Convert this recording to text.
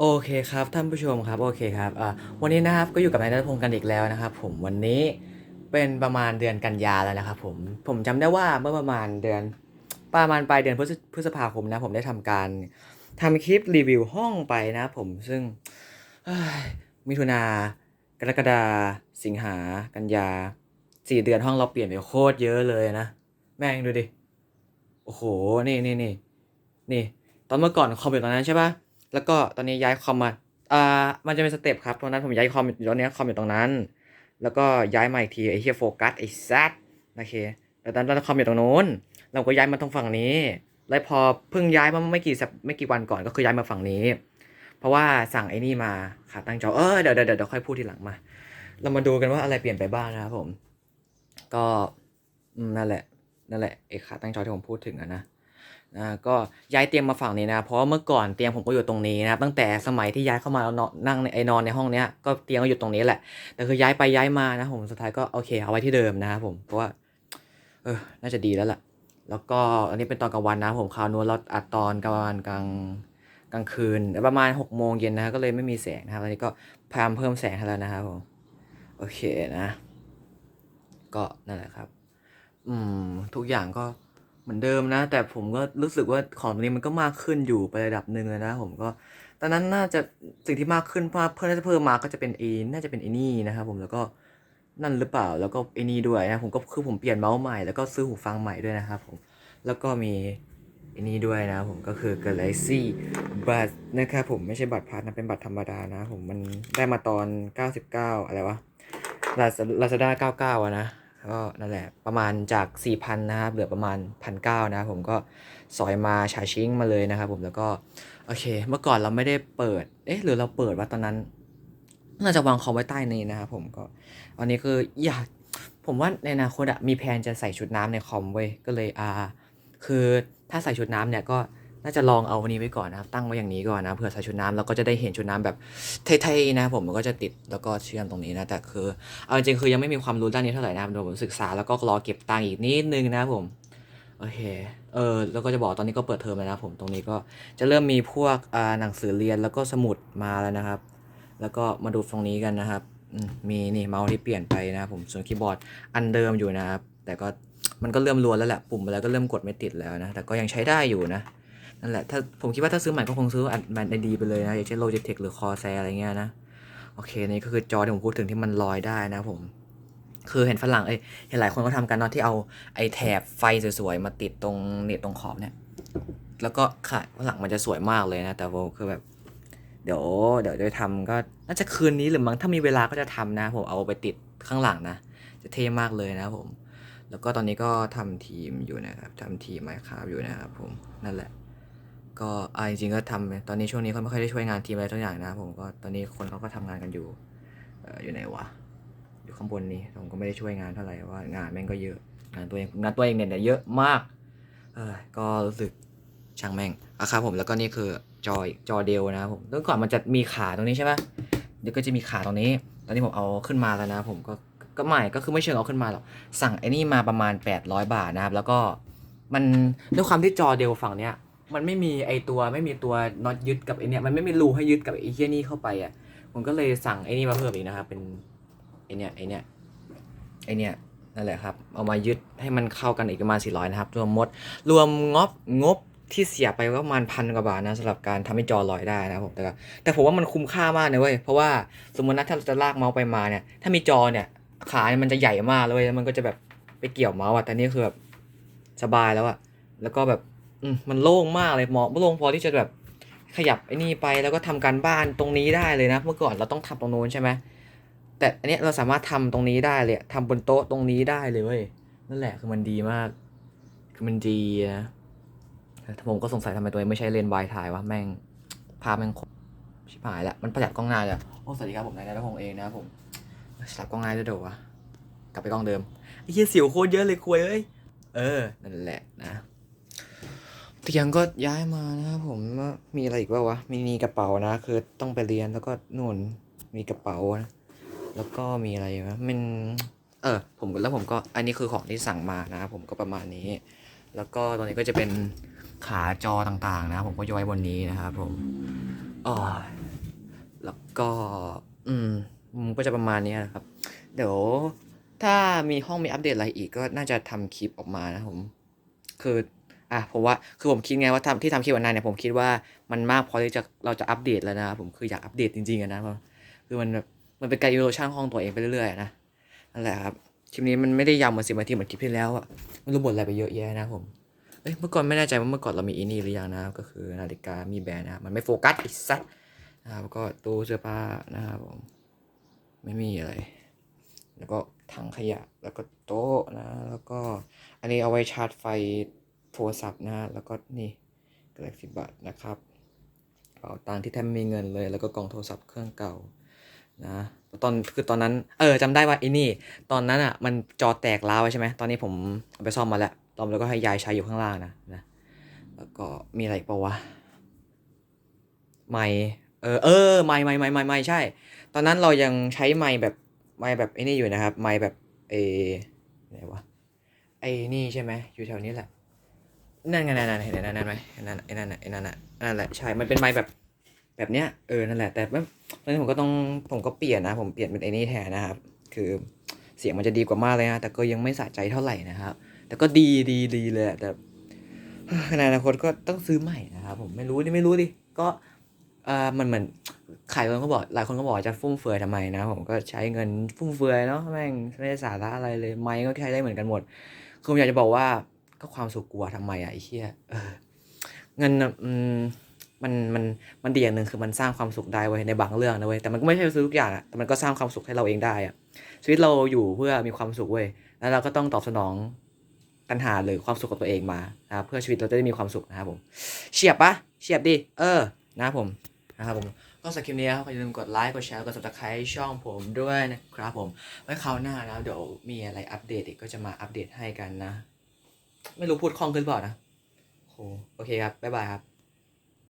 โอเคครับท่านผู้ชมครับโอเคครับวันนี้นะครับก็อยู่กับนายนัทพงศ์กันอีกแล้วนะครับ ผมวันนี้เป็นประมาณเดือนกันยาแล้วนะครับผมผมจำได้ว่าเมื่อประมาณเดือนประมาณปลายเดือนพฤษพฤษภาคมนะ ผมได้ทำการทำคลิปรีวิวห้องไปนะผมซึ่งมิถุนากรกฎาสิงหากันยาสี่เดือนห้องเราเปลี่ยนไปโคตรเยอะเลยนะ แม่งดูดิโอ้โหนี่นี่นี่นี่ตอนเมื่อก่อนคอมอยู่ตรงนั้นใช่ปะ แล้วก็ตอนนี้ย้ายคอมมาอ่ามันจะเป็นสเต็ปครับตรงนั้นผมย้ายคอมอยู่ตรงนี้คอมอยู่ตรงนั้น แล้วก็ย้ายมาอีกทีไอ้เฮียโฟกัสไอ้ซัดโอเคแต่ตอนนั้นคอมอยู่ตรงนู้น เราก็ย้ายมาตรงฝั่งนี้ แล้วพอเพิ่งย้ายมาไม่กี่สัปไม่กี่วันก่อนก็คือย้ายมาฝั่งนี้ เพราะว่าสั่งไอ้นี่มาขาตั้งจอเออเดี๋ยวเดี๋ยวเดี๋ยวค่อยพูดทีหลังมา เรามาดูกันว่าอะไรเปลี่ยนไปบ้างนะครับผม ก็นั่นแหละนั่นแหละไอ้ขาตั้งจอที่ผมพูดถึงอะนะ อ่าก็ย้ายเตียงมาฝั่งนี้นะ เพราะเมื่อก่อนเตียงผมก็อยู่ตรงนี้นะครับตั้งแต่สมัยที่ย้ายเข้ามาแล้วนั่งไอนอนในห้องเนี้ยก็เตียงก็อยู่ตรงนี้แหละ แต่คือย้ายไปย้ายมานะผมสุดท้ายก็โอเคเอาไว้ที่เดิมนะครับผมเพราะว่าเออน่าจะดีแล้วล่ะแล้วก็อันนี้เป็นตอนกลางวันนะผมคราวนู้นเราอัดตอนกลางวันกลางกลางคืนประมาณหกโมงเย็นนะก็เลยไม่มีแสงนะครับตอนนี้ก็พยายามเพิ่มแสงให้แล้วนะครับผมโอเคนะ ก็นั่นแหละครับ อืมทุกอย่างก็ เหมือนเดิมนะ แต่ผมก็รู้สึกว่าของตรงนี้มันก็มากขึ้นอยู่ไประดับหนึ่งเลยนะ ผมก็ ตอนนั้นน่าจะสิ่งที่มากขึ้นมากเพิ่มน่าจะเพิ่มมาก็จะเป็นเอน่าจะเป็นไอ้นี่นะครับผมแล้วก็นั่นหรือเปล่าแล้วก็ไอ้นี่ด้วยนะผมก็คือผมเปลี่ยนเมาส์ใหม่แล้วก็ซื้อหูฟังใหม่ด้วยนะครับผมแล้วก็มีไอ้นี่ด้วยนะผมก็คือ Galaxy บัตรนะครับผมไม่ใช่บัตรพาร์ทนะเป็นบัตรธรรมดานะผมมันได้มาตอน 99 อะไรวะลาซาด้า99อะนะ ก็นั่นแหละประมาณจาก 4,000 นะครับ เหลือประมาณ 1,900นะครับผมก็สอยมาชาชิงมาเลยนะครับผมแล้วก็ โอเค เมื่อก่อนเราไม่ได้เปิด เอ๊ะหรือเราเปิดว่าตอนนั้น น่าจะวางคอมไว้ใต้นี้นะครับผมก็อันนี้คืออยากผมว่าในอนาคตอะมีแผนจะใส่ชุดน้ำในคอมเว้ยก็เลยอ่า คือถ้าใส่ชุดน้ำเนี่ยก็ น่าจะลองเอาวันนี้ไว้ก่อนนะครับ ตั้งไว้อย่างนี้ก่อนนะเผื่อใส่ชุดน้ำแล้วก็จะได้เห็นชุดน้ำแบบเท่ๆนะผมมันก็จะติดแล้วก็เชื่อมตรงนี้นะแต่คือเอาจริงๆคือยังไม่มีความรู้ด้านนี้เท่าไหร่นะครับผมศึกษาแล้วก็รอเก็บตังค์อีกนิดนึงนะผมโอเค เออ แล้วก็จะบอกตอนนี้ก็เปิดเทอมแล้วนะผม ตรงนี้ก็จะเริ่มมีพวกอ่าหนังสือเรียนแล้วก็สมุดมาแล้วนะครับ แล้วก็มาดูตรงนี้กันนะครับมมีนี่เมาส์ที่เปลี่ยนไปนะครับผม ส่วนคีย์บอร์ดอันเดิมอยู่นะครับ แต่ก็มันก็เริ่มรวนแล้วแหละ ปุ่มอะไรก็เริ่มกดไม่ติดแล้วนะ แต่ก็ยังใช้ได้อยู่นะ นั่นแหละ ถ้าผมคิดว่าถ้าซื้อใหม่ก็คงซื้ออันมันดีไปเลยนะ อย่างเช่น Logitech หรือ Corsair อะไรเงี้ยนะ โอเค นี่ก็คือจอที่ผมพูดถึงที่มันลอยได้นะผม คือเห็นฝรั่งเอ้ยเห็นหลายคนเขาทำกันเนาะที่เอาไอ้แถบไฟสวยๆ มาติดตรงเนี่ยตรงขอบเนี่ย แล้วก็ค่ะฝรั่งมันจะสวยมากเลยนะ แต่ผมคือแบบ เดี๋ยวเดี๋ยวจะทำก็น่าจะคืนนี้หรือมั้งถ้ามีเวลาก็จะทำนะ ผมเอาไปติดข้างหลังนะ จะเท่มากเลยนะผมแล้วก็ตอนนี้ก็ทำทีมอยู่นะครับทำทีมไมค์คราฟอยู่นะครับผมนั่นแหละ ก็อ่าจริงๆก็ทำตอนนี้ช่วงนี้เขาไม่ค่อยได้ช่วยงานทีมอะไรทุกอย่างนะผมก็ตอนนี้คนเขาก็ทำงานกันอยู่อยู่ไหนวะอยู่ข้างบนนี้ผมก็ไม่ได้ช่วยงานเท่าไหร่ว่างานแม่งก็เยอะงานตัวเองงานตัวเองเนี่ยเยอะมากเออก็รู้สึกช่างแม่งอะครับผมแล้วก็นี่คือจอจอเดลนะผมเมื่อก่อนมันจะมีขาตรงนี้ใช่ปะเดี๋ยวก็จะมีขาตรงนี้ ตอนนี้ผมเอาขึ้นมาแล้วนะ ผมก็ก็ไม่ก็คือไม่เชิงเอาขึ้นมาหรอกสั่งไอ้นี่มาประมาณ 800 บาทนะครับ แล้วก็มันด้วยความที่จอเดลฝั่งเนี้ย มันไม่มีไอตัวไม่มีตัวน็อตยึดกับไอเนี้ยมันไม่มีรูให้ยึดกับไอเฮียนี่เข้าไปอะผมก็เลยสั่งไอนี่มาเพิ่มอีกนะครับเป็นไอเนี้ยไอเนี้ยไอเนี้ยนั่นแหละครับ เอามายึดให้มันเข้ากันอีกประมาณ 400 นะครับ รวมหมด รวมงบงบที่เสียไปก็ประมาณพันกว่าบาทนะสำหรับการทำให้จอลอยได้นะครับผมแต่แต่ผมว่ามันคุ้มค่ามากนะเว้ยเพราะว่าสมมตินะถ้าเราจะลากเมาส์ไปมาเนี่ย ถ้ามีจอเนี่ย ขาเนี่ยมันจะใหญ่มากเลยแล้วมันก็จะแบบไปเกี่ยวเมาส์อะแต่นี่คือแบบสบายแล้วอะแล้วก็แบบ มันโล่งมากเลยเหมาะโล่งพอที่จะแบบขยับไอ้นี่ไปแล้วก็ทำการบ้านตรงนี้ได้เลยนะ เมื่อก่อนเราต้องทำตรงโน้นใช่ไหมแต่อันนี้เราสามารถทำตรงนี้ได้เลยทำบนโต๊ะตรงนี้ได้เลยเว้ยนั่นแหละคือมันดีมาก คือมันดีนะผมก็สงสัยทำไมตัวเองไม่ใช้เลนส์วายถ่ายวะแม่งภาพแม่งคมชิบหายละมันประหยัดกล้องหน้าเลยโอ้สวัสดีครับผมนายนายพงษ์เองนะครับผมสลับกล้องหน้าด้วยเดี๋ยววะกลับไปกล้องเดิมไอ้เหี้ยสิวโคตรเยอะเลยคุยเอ้ยเออนั่นแหละนะ เตียงก็ย้ายมานะครับผมว่ามีอะไรอีกบ้างวะมีมีกระเป๋านะ คือต้องไปเรียนแล้วก็นู่นมีกระเป๋านะแล้วก็มีอะไรวะมันเออผมแล้วผมก็อันนี้คือของที่สั่งมานะครับผมก็ประมาณนี้ แล้วก็ตรงนี้ก็จะเป็นขาจอต่างๆ นะ ผมก็ย้อยบนนี้นะครับผมอ๋อแล้วก็อืมอืมก็จะประมาณนี้นะครับ เดี๋ยวถ้ามีห้องมีอัปเดตอะไรอีกก็น่าจะทำคลิปออกมานะผม คือ อะผมว่าคือผมคิดไงว่าที่ทำคลิปวันนั้นเนี่ยผมคิดว่ามันมากพอที่จะเราจะอัปเดตแล้วนะครับผมคืออยากอัปเดตจริงๆนะเพราะคือมันมันเป็นการอีโวชั่นห้องตัวเองไปเรื่อยๆนะนั่นแหละครับคลิปนี้มันไม่ได้ยาวเหมือนสิบนาทีเหมือนคลิปที่แล้วอะไม่รู้บ่นอะไรไปเยอะแยะนะผมเอ้ยเมื่อก่อนไม่แน่ใจว่าเมื่อก่อนเรามีอีนี่หรือยังนะก็คือนาฬิกามีแบรนด์นะมันไม่โฟกัสไอ้สัสนะครับแล้วก็ตู้เสื้อผ้านะครับผมไม่มีอะไร แล้วก็ถังขยะแล้วก็โต๊ะนะ แล้วก็อันนี้เอาไว้ชาร์จไฟ โทรศัพท์นะแล้วก็นี่กระดาษสิบบาทนะครับกระเป๋าตังค์ที่แทบไม่มีเงินเลย แล้วก็กล่องโทรศัพท์เครื่องเก่านะตอนคือตอนนั้นเออจำได้ว่าไอ้นี่ ตอนนั้นอะมันจอแตกร้าวใช่ไหมตอนนี้ผมเอาไปซ่อมมาแล้วตอมแล้วก็ให้ยายใช้อยู่ข้างล่างนะนะแล้วก็มีอะไรอีกเปล่าวะไม่เออเออไม่ไม่ไม่ไม่ไม่ใช่ ตอนนั้นเรายังใช้ไม้แบบไม้แบบไอ้นี่อยู่นะครับไม้แบบเอไหนวะไอ้นี่ใช่ไหมอยู่แถวนี้แหละ นั่นไงนั่นนั่นเห็นนั่นนั่นไหมไอ้นั่นไอ้นั่นไอ้นั่นนั่นแหละใช่มันเป็นไม้แบบแบบเนี้ยเออนั่นแหละแต่ไม่ตอนนี้ผมก็ต้องผมก็เปลี่ยนนะ ผมเปลี่ยนเป็นไอ้นี่แทนนะครับ คือเสียงมันจะดีกว่ามากเลยนะแต่ก็ยังไม่สะใจเท่าไหร่นะครับ แต่ก็ดีดีดีเลยแต่ในอนาคตก็ต้องซื้อใหม่นะครับผมไม่รู้ดิไม่รู้ดิก็เออมันเหมือนขายคนก็บอกหลายคนก็บอกจะฟุ่มเฟือยทำไมนะ ผมก็ใช้เงินฟุ่มเฟือยเนาะแม่งไม่ได้สาระอะไรเลย ไม้ก็ใช้ได้เหมือนกันหมดคือผมอยากจะบอกว่า ก็ความสุขกลัวทำไมอะไอ้เหี้ยเงินอืมมันมันมันดีอย่างหนึ่งคือมันสร้างความสุขได้เว้ยในบางเรื่องนะเว้ยแต่มันก็ไม่ใช่ซื้อทุกอย่างอะแต่มันก็สร้างความสุขให้เราเองได้อะชีวิตเราอยู่เพื่อมีความสุขเว้ยแล้วเราก็ต้องตอบสนองปัญหาหรือความสุขของตัวเองมานะเพื่อชีวิตเราจะได้มีความสุขนะครับผมเฉียบปะเฉียบดิเออนะครับผมนะครับผมก็สำหรับคลิปนี้ครับอย่าลืมกดไลค์กดแชร์กด subscribe ช่องผมด้วยนะครับผมไว้คราวหน้าแล้วเดี๋ยวมีอะไรอัปเดตอีกก็จะมาอัปเดตให้กันนะ ไม่รู้พูดคล่องขึ้นหรือเปล่านะโอ้โหโอเคครับ บ๊ายบายครับ